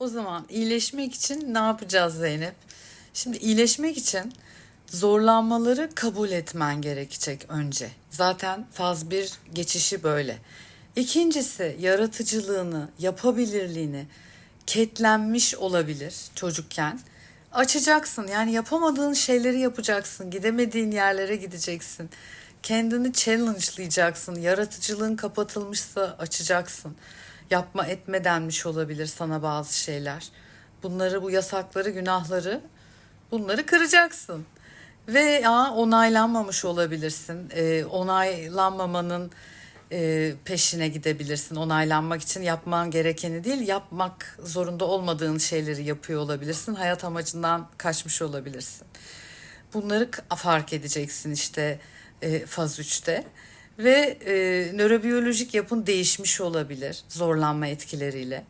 O zaman iyileşmek için ne yapacağız Zeynep? Şimdi iyileşmek için zorlanmaları kabul etmen gerekecek önce. Zaten faz bir geçişi böyle. İkincisi yaratıcılığını, yapabilirliğini ketlenmiş olabilir çocukken. Açacaksın yani yapamadığın şeyleri yapacaksın, gidemediğin yerlere gideceksin. Kendini challenge'layacaksın. Yaratıcılığın kapatılmışsa açacaksın. Yapma etme denmiş olabilir sana bazı şeyler. Bunları, bu yasakları, günahları bunları kıracaksın. Ve ya onaylanmamış olabilirsin. Ee, onaylanmamanın e, peşine gidebilirsin. Onaylanmak için yapman gerekeni değil, yapmak zorunda olmadığın şeyleri yapıyor olabilirsin. Hayat amacından kaçmış olabilirsin. Bunları fark edeceksin işte e, faz 3'te. Ve e, nörobiyolojik yapın değişmiş olabilir zorlanma etkileriyle.